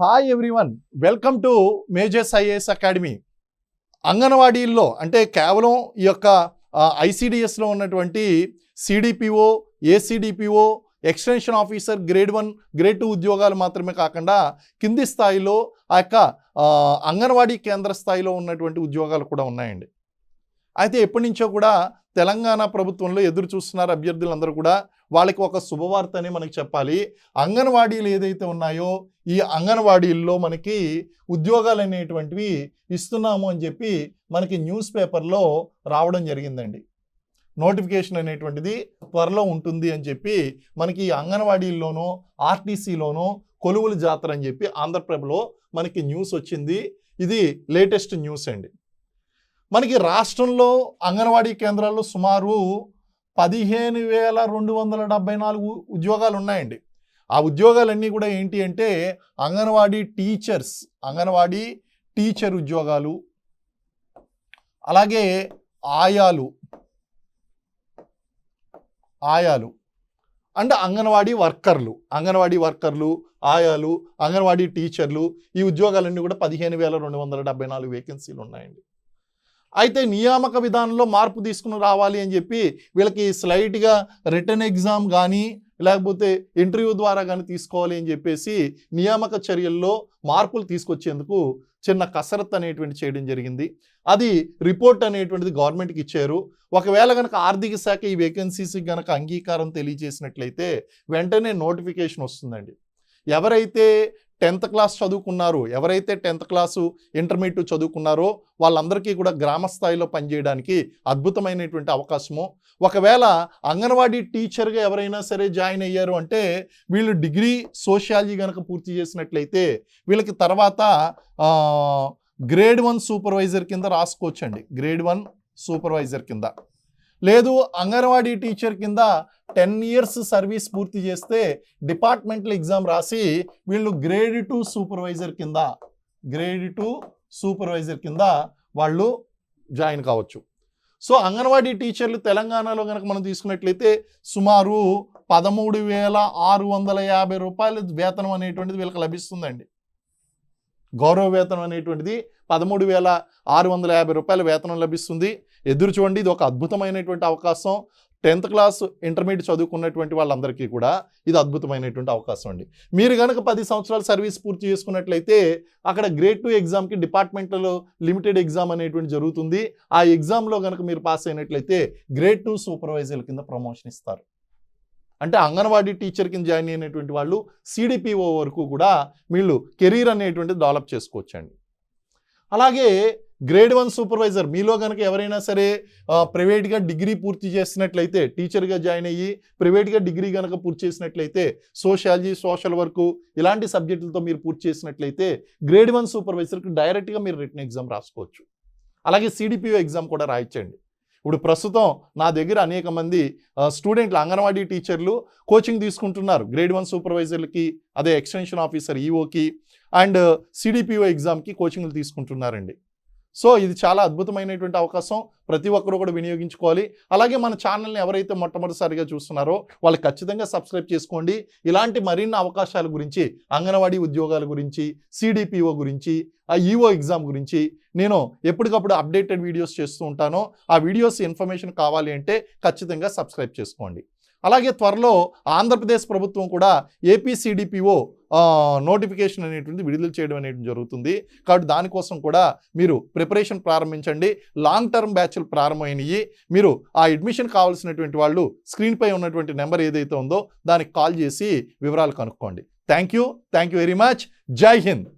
Hi everyone welcome to majors IAS academy అంగన్వాడీల్లో అంటే కేవలం ఈ యొక్క ఐసిడిఎస్లో ఉన్నటువంటి CDPO ACDPO extension officer grade one grade two ఉద్యోగాలు మాత్రమే కాకుండా కింది స్థాయిలో ఆ యొక్క అంగన్వాడీ కేంద్ర స్థాయిలో ఉన్నటువంటి ఉద్యోగాలు కూడా ఉన్నాయండి. అయితే ఎప్పటి నుంచో కూడా తెలంగాణ ప్రభుత్వంలో ఎదురు చూస్తున్నారు అభ్యర్థులందరూ కూడా. వాళ్ళకి ఒక శుభవార్త అని మనకి చెప్పాలి. అంగన్వాడీలు ఏదైతే ఉన్నాయో ఈ అంగన్వాడీల్లో మనకి ఉద్యోగాలు అనేటువంటివి ఇస్తున్నాము అని చెప్పి మనకి న్యూస్ పేపర్లో రావడం జరిగిందండి. నోటిఫికేషన్ అనేటువంటిది త్వరలో ఉంటుంది అని చెప్పి మనకి ఈ అంగన్వాడీల్లోనూ ఆర్టీసీలోనూ కొలువుల జాతర అని చెప్పి ఆంధ్రప్రభలో మనకి న్యూస్ వచ్చింది. ఇది లేటెస్ట్ న్యూస్ అండి. మనకి రాష్ట్రంలో అంగన్వాడీ కేంద్రాల్లో సుమారు పదిహేను వేల రెండు వందల డెబ్బై నాలుగు ఉద్యోగాలు ఉన్నాయండి ఆ ఉద్యోగాలన్నీ కూడా ఏంటి అంటే అంగన్వాడీ టీచర్స్ అంగన్వాడీ టీచర్ ఉద్యోగాలు అలాగే ఆయాలు ఆయాలు అంటే అంగన్వాడీ వర్కర్లు అంగన్వాడీ వర్కర్లు ఆయాలు అంగన్వాడీ టీచర్లు ఈ ఉద్యోగాలన్నీ కూడా పదిహేను వేల రెండు వందల డెబ్బై నాలుగు వేకెన్సీలు ఉన్నాయండి అయితే నియామక విధానంలో మార్పు తీసుకుని రావాలి అని చెప్పి వీళ్ళకి స్లైట్గా రిటర్న్ ఎగ్జామ్ కానీ లేకపోతే ఇంటర్వ్యూ ద్వారా కానీ తీసుకోవాలి అని చెప్పేసి నియామక చర్యల్లో మార్పులు తీసుకొచ్చేందుకు చిన్న కసరత్ అనేటువంటి చేయడం జరిగింది. అది రిపోర్ట్ అనేటువంటిది గవర్నమెంట్కి ఇచ్చారు. ఒకవేళ కనుక ఆర్థిక శాఖ ఈ వేకెన్సీస్కి కనుక అంగీకారం తెలియజేసినట్లయితే వెంటనే నోటిఫికేషన్ వస్తుందండి. ఎవరైతే టెన్త్ క్లాస్ చదువుకున్నారు. ఎవరైతే టెన్త్ క్లాసు ఇంటర్మీడియట్ చదువుకున్నారో వాళ్ళందరికీ కూడా గ్రామ స్థాయిలో పనిచేయడానికి అద్భుతమైనటువంటి అవకాశము. ఒకవేళ అంగన్వాడీ టీచర్గా ఎవరైనా సరే జాయిన్ అయ్యారు అంటే వీళ్ళు డిగ్రీ సోషియాలజీ కనుక పూర్తి చేసినట్లయితే వీళ్ళకి తర్వాత గ్రేడ్ వన్ సూపర్వైజర్ కింద రాసుకోవచ్చండి. గ్రేడ్ వన్ సూపర్వైజర్ కింద. లేదు అంగన్వాడీ టీచర్ కింద టెన్ ఇయర్స్ సర్వీస్ పూర్తి చేస్తే డిపార్ట్మెంటల్ ఎగ్జామ్ రాసి వీళ్ళు గ్రేడ్ టూ సూపర్వైజర్ కింద గ్రేడ్ టూ సూపర్వైజర్ కింద వాళ్ళు జాయిన్ కావచ్చు. సో అంగన్వాడీ టీచర్లు తెలంగాణలో కనుక మనం తీసుకున్నట్లయితే సుమారు పదమూడు వేల ఆరు వందల యాభై రూపాయల వేతనం అనేటువంటిది వీళ్ళకి లభిస్తుందండి. గౌరవ వేతనం అనేటువంటిది పదమూడు వేల ఆరు వందల యాభై రూపాయల వేతనం లభిస్తుంది. ఎదురు చూడండి ఇది ఒక అద్భుతమైనటువంటి అవకాశం. టెన్త్ క్లాస్ ఇంటర్మీడియట్ చదువుకున్నటువంటి వాళ్ళందరికీ కూడా ఇది అద్భుతమైనటువంటి అవకాశం అండి. మీరు కనుక పది సంవత్సరాలు సర్వీస్ పూర్తి చేసుకున్నట్లయితే అక్కడ గ్రేడ్ టూ ఎగ్జామ్కి డిపార్ట్మెంట్లో లిమిటెడ్ ఎగ్జామ్ అనేటువంటి జరుగుతుంది. ఆ ఎగ్జామ్లో కనుక మీరు పాస్ అయినట్లయితే గ్రేడ్ టూ సూపర్వైజర్ కింద ప్రమోషన్ ఇస్తారు. అంటే అంగన్వాడీ టీచర్ కింద జాయిన్ అయినటువంటి వాళ్ళు సిడిపిఓ వరకు కూడా వీళ్ళు కెరీర్ అనేటువంటిది డెవలప్ చేసుకోవచ్చండి. అలాగే గ్రేడ్ వన్ సూపర్వైజర్ మీలో కనుక ఎవరైనా సరే ప్రైవేట్గా డిగ్రీ పూర్తి చేసినట్లయితే టీచర్గా జాయిన్ అయ్యి ప్రైవేట్గా డిగ్రీ కనుక పూర్తి చేసినట్లయితే సోషాలజీ సోషల్ వర్క్ ఇలాంటి సబ్జెక్టులతో మీరు పూర్తి చేసినట్లయితే గ్రేడ్ వన్ సూపర్వైజర్కి డైరెక్ట్గా మీరు రిటర్న్ ఎగ్జామ్ రాసుకోవచ్చు. అలాగే సిడిపిఓ ఎగ్జామ్ కూడా రాయించండి ఇప్పుడు ప్రస్తుతం నా దగ్గర అనేక మంది స్టూడెంట్లు అంగన్వాడీ టీచర్లు కోచింగ్ తీసుకుంటున్నారు. గ్రేడ్ వన్ సూపర్వైజర్లకి అదే ఎక్స్టెన్షన్ ఆఫీసర్ ఈఓకి అండ్ సిడిపిఓ ఎగ్జామ్కి కోచింగ్లు తీసుకుంటున్నారండి. సో ఇది చాలా అద్భుతమైనటువంటి అవకాశం. ప్రతి ఒక్కరూ కూడా వినియోగించుకోవాలి. అలాగే మన ఛానల్ని ఎవరైతే మొట్టమొదటిసారిగా చూస్తున్నారో వాళ్ళు ఖచ్చితంగా సబ్స్క్రైబ్ చేసుకోండి. ఇలాంటి మరిన్ని అవకాశాల గురించి అంగన్వాడీ ఉద్యోగాల గురించి సిడిపిఓ గురించి ఆ ఈఓ ఎగ్జామ్ గురించి నేను ఎప్పటికప్పుడు అప్డేటెడ్ వీడియోస్ చేస్తూ ఉంటాను. ఆ వీడియోస్ ఇన్ఫర్మేషన్ కావాలి అంటే ఖచ్చితంగా సబ్స్క్రైబ్ చేసుకోండి. అలాగే త్వరలో ఆంధ్రప్రదేశ్ ప్రభుత్వం కూడా ఏపీసీడిపిఓ నోటిఫికేషన్ అనేటువంటి విడుదల చేయడం అనేది జరుగుతుంది. కాబట్టి దానికోసం కూడా మీరు ప్రిపరేషన్ ప్రారంభించండి. లాంగ్ టర్మ్ బ్యాచ్లు ప్రారంభమైనవి మీరు ఆ అడ్మిషన్ కావాల్సినటువంటి వాళ్ళు స్క్రీన్పై ఉన్నటువంటి నెంబర్ ఏదైతే ఉందో దానికి కాల్ చేసి వివరాలు కనుక్కోండి. Thank you. Thank you very much. Jai Hind.